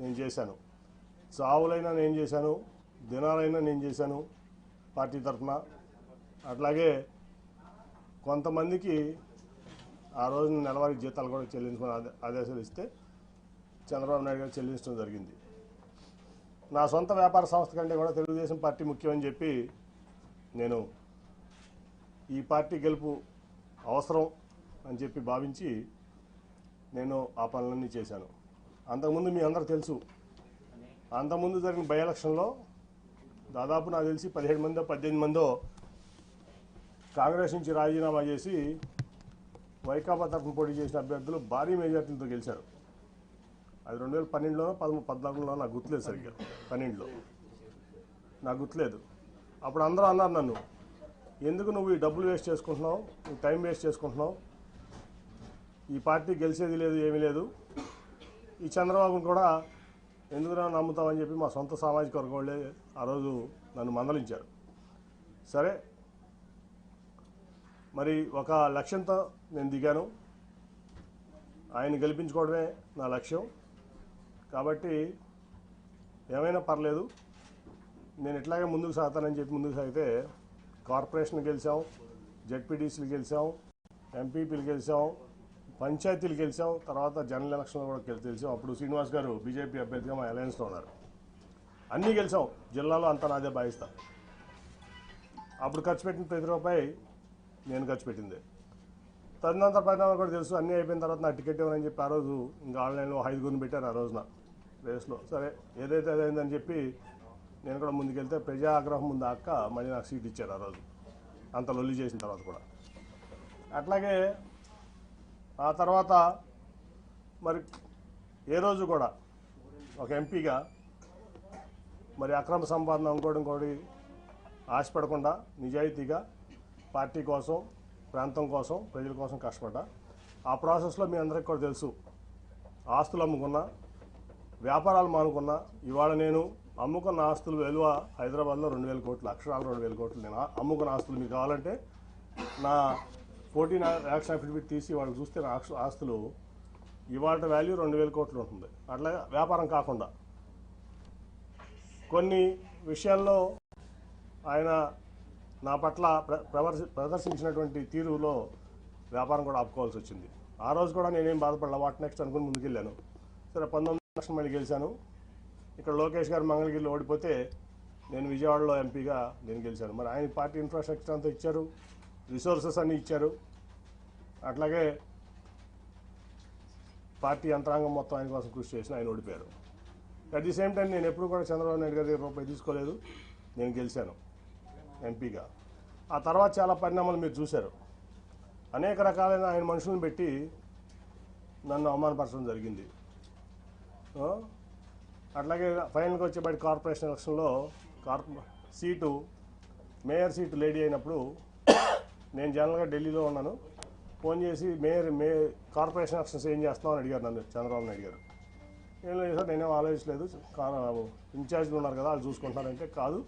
నేను చేశాను. చావులైనా నేను చేశాను దినాలైనా నేను చేశాను పార్టీ తరఫున. అట్లాగే కొంతమందికి ఆ రోజున నెలవారీ జీతాలు కూడా చెల్లించమని ఆదేశాలు ఇస్తే చంద్రబాబు నాయుడు గారు చెల్లించడం జరిగింది. నా సొంత వ్యాపార సంస్థ కంటే కూడా తెలుగుదేశం పార్టీ ముఖ్యమని చెప్పి నేను ఈ పార్టీ గెలుపు అవసరం అని చెప్పి భావించి నేను ఆ పనులన్నీ చేశాను. అంతకుముందు మీ అందరు తెలుసు. అంతకుముందు జరిగిన బై ఎలక్షన్లో దాదాపు నాకు తెలిసి పదిహేడు మందో పద్దెనిమిది మందో కాంగ్రెస్ నుంచి రాజీనామా చేసి వైకాపా తరఫున పోటీ చేసిన అభ్యర్థులు భారీ మెజార్టీలతో గెలిచారు. అది రెండు వేల పన్నెండులోనో పదమూడు పద్నాలుగులో నాకు గుర్తులేదు సరిగ్గా. పన్నెండులో. నాకు గుర్తులేదు. అప్పుడు అందరూ అన్నారు నన్ను ఎందుకు నువ్వు ఈ డబ్బులు వేస్ట్ చేసుకుంటున్నావు? నువ్వు టైం వేస్ట్ చేసుకుంటున్నావు? ఈ పార్టీ గెలిచేది లేదు ఏమీ లేదు. ఈ చంద్రబాబును కూడా ఎందుకు నమ్ముతామని చెప్పి మా సొంత సామాజిక వర్గం వాళ్ళే ఆ రోజు నన్ను మందలించారు. సరే మరి ఒక లక్ష్యంతో నేను దిగాను. ఆయన గెలిపించుకోవడమే నా లక్ష్యం. కాబట్టి ఏమైనా పర్లేదు నేను ఇట్లాగే ముందుకు సాగుతానని చెప్పి ముందుకు సాగితే కార్పొరేషన్ గెలిచాం జడ్పీటీసీలు గెలిచాం ఎంపీపీలు గెలిచాం పంచాయతీలు గెలిచాం తర్వాత జనరల్ ఎలక్షన్లో కూడా గెలిచాం అప్పుడు శ్రీనివాస్ గారు బీజేపీ అభ్యర్థిగా మా అలయన్స్లో ఉన్నారు. అన్నీ గెలిచాం జిల్లాలో అంతా నాదే భావిస్తా. అప్పుడు ఖర్చు పెట్టిన ప్రతి రూపాయి నేను ఖర్చు పెట్టింది. తదనంతర పరిణామాలు కూడా తెలుసు. అన్నీ అయిపోయిన తర్వాత నా టికెట్ ఇవ్వనని చెప్పి ఆ రోజు ఇంకా ఆన్లైన్లో ఐదుగురిని పెట్టారు ఆ రోజున రేస్లో. సరే ఏదైతే అదైందని చెప్పి నేను కూడా ముందుకెళ్తే ప్రజా ఆగ్రహం ముందు అక్క మళ్ళీ నాకు సీట్ ఇచ్చారు ఆ రోజు. అంత లొల్లి చేసిన తర్వాత కూడా. అట్లాగే ఆ తర్వాత మరి ఏ రోజు కూడా ఒక ఎంపీగా మరి అక్రమ సంపాదన ఇంకోటి ఇంకోటి ఆశపడకుండా నిజాయితీగా పార్టీ కోసం ప్రాంతం కోసం ప్రజల కోసం కష్టపడ్డా. ఆ ప్రాసెస్లో మీ అందరికి కూడా తెలుసు. ఆస్తులు అమ్ముకున్నా వ్యాపారాలు మానుకున్నా ఇవాళ నేను అమ్ముకున్న ఆస్తులు విలువ హైదరాబాద్లో రెండు వేల కోట్లు అక్షరాలు రెండు వేల కోట్లు. నేను అమ్ముకున్న ఆస్తులు మీకు కావాలంటే నా ఫోర్టీన్ యాక్షన్ అఫిడవిట్ తీసి వాళ్ళు చూస్తే నా ఆస్తులు ఇవాళ వాల్యూ రెండు వేల కోట్లు ఉంటుంది. అట్లా వ్యాపారం కాకుండా. కొన్ని విషయాల్లో ఆయన నా పట్ల ప్ర- ప్రదర్శించినటువంటి తీరులో వ్యాపారం కూడా ఆపుకోవాల్సి వచ్చింది. ఆ రోజు కూడా నేనేం బాధపడలే వాట్ నెక్స్ట్ అనుకుని ముందుకెళ్ళాను. సరే పంతొమ్మిది లక్షలు మళ్ళీ గెలిచాను. ఇక్కడ లోకేష్ గారు మంగళగిరిలో ఓడిపోతే నేను విజయవాడలో ఎంపీగా నేను గెలిచాను. మరి ఆయన పార్టీ ఇన్ఫ్రాస్ట్రక్చర్ అంతా ఇచ్చారు. రిసోర్సెస్ అన్నీ ఇచ్చారు. అట్లాగే పార్టీ యంత్రాంగం మొత్తం ఆయన కోసం కృషి చేసిన ఆయన ఓడిపోయారు. అట్ ది సేమ్ టైం నేను ఎప్పుడు కూడా చంద్రబాబు నాయుడు గారి దగ్గర రూపాయి తీసుకోలేదు. నేను గెలిచాను ఎంపీగా. ఆ తర్వాత చాలా పరిణామాలు మీరు చూశారు. అనేక రకాలైన ఆయన మనుషులను పెట్టి నన్ను అవమానపరచడం జరిగింది. అట్లాగే ఫైనల్గా వచ్చేబడి కార్పొరేషన్ ఎలక్షన్లో కార్పొ సీటు మేయర్ సీటు లేడీ అయినప్పుడు నేను జనరల్గా ఢిల్లీలో ఉన్నాను. ఫోన్ చేసి మేయర్ మే కార్పొరేషన్ ఆఫీసర్స్ ఏం చేస్తున్నావు అని అడిగారు నన్ను చంద్రబాబు నాయుడు గారు. ఏం లేదు సార్ నేనేం ఆలోచించలేదు. ఇన్ఛార్జ్లు ఉన్నారు కదా వాళ్ళు చూసుకుంటారంటే కాదు.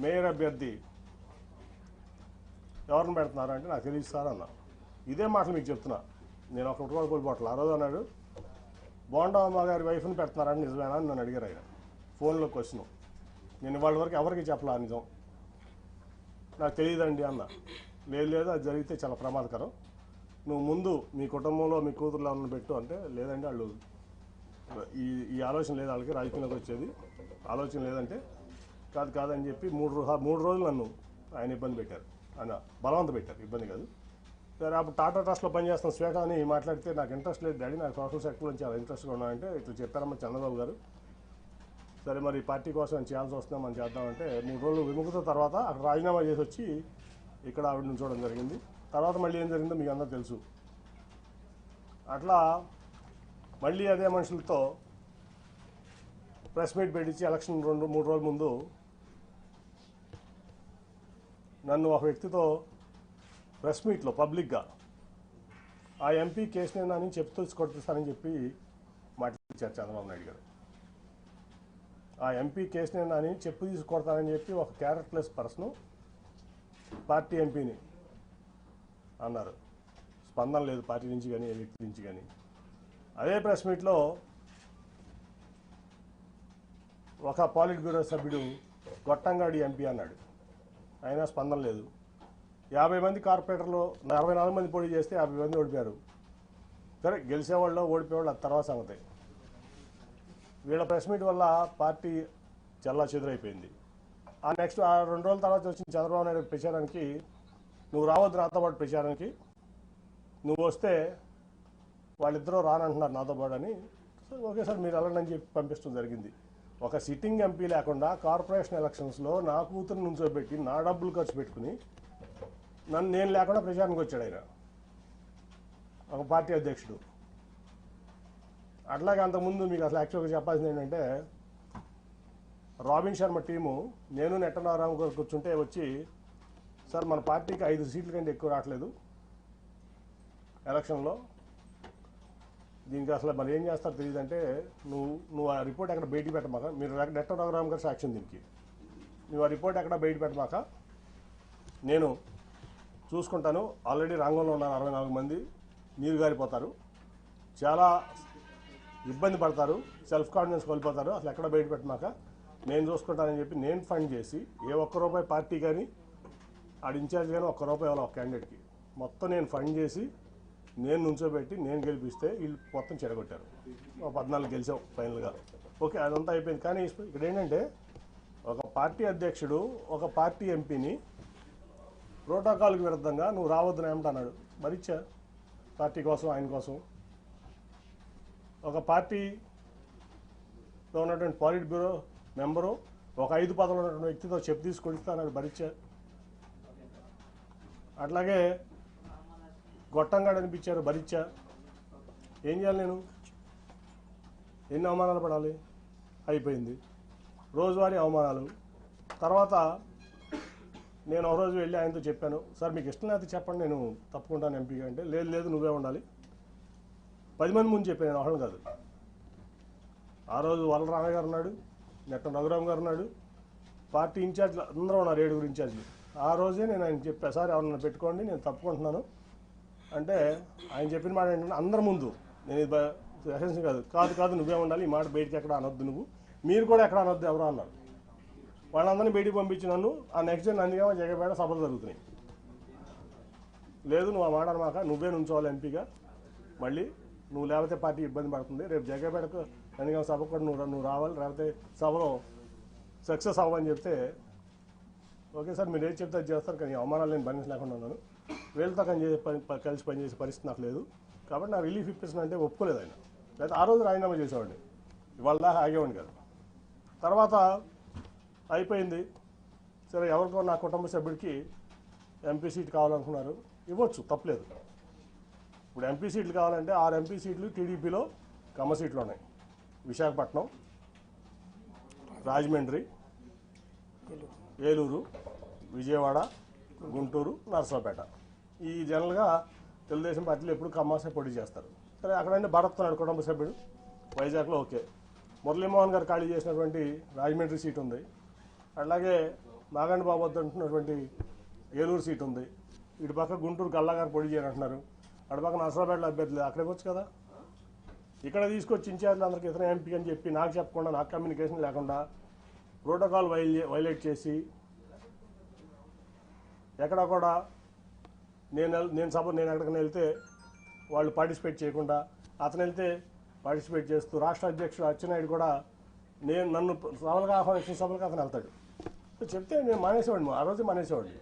మేయర్ అభ్యర్థి ఎవరిని పెడుతున్నారు అంటే నాకు తెలియదు సార్ అన్న. ఇదే మాటలు మీకు చెప్తున్నా. నేను ఒక రూపాయలు కోల్పోవట్లేదు ఆ రోజు అన్నాడు. బోండమ్మ గారి వైఫ్ని పెడుతున్నారని నిజమేనా అని నన్ను అడిగారు ఆయన. ఫోన్లో క్వశ్చన్. నేను వాళ్ళ వరకు ఎవరికి చెప్పలా నిజం? నాకు తెలియదండి అన్న. లేదు లేదు అది జరిగితే చాలా ప్రమాదకరం. నువ్వు ముందు మీ కుటుంబంలో మీ కూతుర్లో ఉన్న పెట్టు అంటే లేదంటే వాళ్ళు ఈ ఈ ఆలోచన లేదు వాళ్ళకి రాజకీయంలోకి వచ్చేది. ఆలోచన లేదంటే కాదు కాదని చెప్పి మూడు మూడు రోజులు నన్ను ఆయన ఇబ్బంది పెట్టారు. ఆయన బలవంత పెట్టారు ఇబ్బంది కాదు. సరే అప్పుడు టాటా ట్రస్ట్లో పనిచేస్తున్న శ్వేత అని మాట్లాడితే నాకు ఇంట్రెస్ట్ లేదు డాడీ నాకు సోషల్ సెక్టర్లో చాలా ఇంట్రెస్ట్గా ఉన్నాయంటే ఇట్లా చెప్పారమ్మ చంద్రబాబు గారు. సరే మరి పార్టీ కోసం చేయాల్సి వస్తుందా మనం చేద్దామంటే మూడు రోజులు విముఖత తర్వాత అక్కడ రాజీనామా చేసి వచ్చి ఇక్కడ ఆవిడ చూడడం జరిగింది. తర్వాత మళ్ళీ ఏం జరిగిందో మీకు అందరూ తెలుసు. అట్లా మళ్ళీ అదే మనుషులతో ప్రెస్ మీట్ పెట్టించి ఎలక్షన్ రెండు మూడు రోజుల ముందు నన్ను ఒక వ్యక్తితో ప్రెస్ మీట్లో పబ్లిక్గా ఆ ఎంపీ కేసు నాని చెప్తూ కొట్టిస్తానని చెప్పి మాట్లాడించారు చంద్రబాబు నాయుడు గారు. ఆ ఎంపీ కేసు అని చెప్పు తీసుకొడతానని చెప్పి ఒక క్యారెక్టర్లెస్ పర్సన్ పార్టీ ఎంపీని అన్నారు. స్పందన లేదు పార్టీ నుంచి కానీ ఏ వ్యక్తి నుంచి కానీ. అదే ప్రెస్ మీట్లో ఒక పాలిట్ బ్యూరో సభ్యుడు గొట్టంగాడి ఎంపీ అన్నాడు. అయినా స్పందన లేదు. యాభై మంది కార్పొరేటర్లు అరవై నాలుగు మంది పోటీ చేస్తే యాభై మంది ఓడిపోయారు. సరే గెలిచేవాళ్ళు ఓడిపోయేవాళ్ళు అది తర్వాత సంగతి. వీళ్ళ ప్రెస్ మీట్ వల్ల పార్టీ చల్లా చెదురైపోయింది. ఆ నెక్స్ట్ ఆ రెండు రోజుల తర్వాత వచ్చిన చంద్రబాబు నాయుడు ప్రచారానికి నువ్వు రావద్దు నాతో పాటు ప్రచారానికి నువ్వు వస్తే వాళ్ళిద్దరూ రానంటున్నారు నాతో పాటు అని. సో ఓకే సార్ మీరు వెళ్ళండి అని చెప్పి పంపించడం జరిగింది. ఒక సిట్టింగ్ ఎంపీ లేకుండా కార్పొరేషన్ ఎలక్షన్స్లో నా కూతురు నుంచోబెట్టి నా డబ్బులు ఖర్చు పెట్టుకుని నన్ను నేను లేకుండా ప్రచారానికి వచ్చాడు ఆయన. ఒక పార్టీ అధ్యక్షుడు. అట్లాగే అంతకుముందు మీకు అసలు యాక్చువల్గా చెప్పాల్సింది ఏంటంటే రాబిన్ శర్మ టీము నేను నెట్టనారాయణ గారు కూర్చుంటే వచ్చి సార్ మన పార్టీకి ఐదు సీట్ల కంటే ఎక్కువ రావట్లేదు ఎలక్షన్లో. దీనికి అసలు మరి ఏం చేస్తారో తెలియదంటే నువ్వు నువ్వు ఆ రిపోర్ట్ ఎక్కడ బయట పెట్టమాక మీరు నెట్ట గారు సాక్ష్యం దీనికి. నువ్వు ఆ రిపోర్ట్ ఎక్కడ బయట పెట్టమాక నేను చూసుకుంటాను. ఆల్రెడీ రంగంలో ఉన్నారు అరవై నాలుగు మంది. నీరు గారిపోతారు. చాలా ఇబ్బంది పడతారు. సెల్ఫ్ కాన్ఫిడెన్స్ కోల్పోతారు. అసలు ఎక్కడ బయట పెట్టమాక నేను చూసుకుంటానని చెప్పి నేను ఫండ్ చేసి ఏ ఒక్క రూపాయి పార్టీ కానీ ఆడ ఇన్ఛార్జ్ కానీ ఒక్క రూపాయి ఇవ్వాలి ఒక క్యాండిడేట్కి. మొత్తం నేను ఫండ్ చేసి నేను నుంచోబెట్టి నేను గెలిపిస్తే వీళ్ళు మొత్తం చెడగొట్టారు. ఒక పద్నాలుగు గెలిచాం ఫైనల్గా. ఓకే అదంతా అయిపోయింది. కానీ ఇక్కడ ఏంటంటే ఒక పార్టీ అధ్యక్షుడు ఒక పార్టీ ఎంపీని ప్రోటోకాల్కి విరుద్ధంగా నువ్వు రావద్దని ఏమంటన్నాడు మరిచ్చా పార్టీ కోసం ఆయన కోసం. ఒక పార్టీలో ఉన్నటువంటి పాలిట్ బ్యూరో మెంబరు ఒక ఐదు పదవులు ఉన్నటువంటి వ్యక్తితో చెప్పు తీసుకొస్తానని భరించే అట్లాగే గొట్టంగాడు అనిపించారు భరించా. ఏం చేయాలి నేను? ఎన్ని అవమానాలు పడాలి? అయిపోయింది. రోజువారీ అవమానాలు. తర్వాత నేను ఒక రోజు వెళ్ళి ఆయనతో చెప్పాను సార్ మీకు ఇష్టం లేకపోతే చెప్పండి నేను తప్పుకుంటాను ఎంపీగా అంటే లేదు లేదు నువ్వే ఉండాలి. పది మంది ముందు చెప్పాను నేను ఒకళ్ళు కాదు. ఆ రోజు వలరామయ్య గారు ఉన్నాడు. నెట్టం రఘురామ్ గారు ఉన్నాడు. పార్టీ ఇన్ఛార్జ్లు అందరూ ఉన్నారు ఏడుగురు ఇన్ఛార్జ్లు. ఆ రోజే నేను ఆయన చెప్పా సార్ ఎవరన్నా పెట్టుకోండి నేను తప్పుకుంటున్నాను. అంటే ఆయన చెప్పిన మాట ఏంటంటే అందరి ముందు. నేను ఇది ఎసెన్స్ కాదు కాదు కాదు నువ్వే ఉండాలి ఈ మాట బయటికి ఎక్కడ అనొద్దు నువ్వు. మీరు కూడా ఎక్కడ అనొద్దు ఎవరు అన్నారు. వాళ్ళందరినీ బయటికి పంపించి నన్ను ఆ నెక్స్ట్ డే నందిగామ జగపేట సభలు జరుగుతున్నాయి. లేదు నువ్వు ఆ మాట అనమాక నువ్వే నుంచోవాలి ఎంపీగా. మళ్ళీ నువ్వు లేకపోతే పార్టీ ఇబ్బంది పడుతుంది. రేపు జగ్గపేటకు నందిగామ సభకు కూడా నువ్వు నువ్వు రావాలి. లేకపోతే సభలో సక్సెస్ అవ్వని చెప్తే ఓకే సార్ మీరు ఏం చెప్తే చేస్తారు. కానీ అవమానాలు నేను భరించలేకుండా ఉన్నాను. వీళ్ళతో కానీ చేసే పని కలిసి పనిచేసే పరిస్థితి నాకు లేదు. కాబట్టి నా రిలీఫ్ ఇప్పిస్తున్నా అంటే ఒప్పుకోలేదు ఆయన. లేదా ఆ రోజు రాజీనామా చేసేవాడిని. ఇవాళ దాకా ఆగేవాడిని కాదు. తర్వాత అయిపోయింది. సరే ఎవరికో నా కుటుంబ సభ్యుడికి ఎంపీ సీట్ కావాలనుకున్నారు. ఇవ్వచ్చు తప్పలేదు. ఇప్పుడు ఎంపీ సీట్లు కావాలంటే ఆరు ఎంపీ సీట్లు టీడీపీలో కమ్మ సీట్లు ఉన్నాయి. విశాఖపట్నం రాజమండ్రి ఏలూరు విజయవాడ గుంటూరు నర్సరావుపేట. ఈ జనరల్గా తెలుగుదేశం పార్టీలు ఎప్పుడు కమ్మాసే పోటీ చేస్తారు. సరే అక్కడంటే భరత్తున్నాడు కుటుంబ సభ్యుడు? వైజాగ్లో ఓకే. మురళీమోహన్ గారు ఖాళీ చేసినటువంటి రాజమండ్రి సీట్ ఉంది. అలాగే నాగండి బాబు అంటున్నటువంటి ఏలూరు సీట్ ఉంది. ఇటు పక్క గుంటూరు గల్లా గారు పోటీ చేయాలంటున్నారు అటు పక్క నర్సరావుపేటలో లేదు అక్కడికి వచ్చు కదా. ఇక్కడ తీసుకొచ్చి ఇన్ఛార్జ్లు అందరికి ఇతర ఎంపీ అని చెప్పి నాకు చెప్పకుండా నాకు కమ్యూనికేషన్ లేకుండా ప్రోటోకాల్ వైలే వైలేట్ చేసి ఎక్కడ కూడా నేను నేను సభ నేను ఎక్కడికైనా వెళ్తే వాళ్ళు పార్టిసిపేట్ చేయకుండా అతను వెళ్తే పార్టిసిపేట్ చేస్తూ రాష్ట్ర అధ్యక్షుడు అచ్చెన్నాయుడు కూడా నేను నన్ను సభలకు ఆహ్వానించిన సభలకు అతను వెళ్తాడు. చెప్తే నేను మానేసేవాడిని ఆ రోజు మానేసేవాడిని.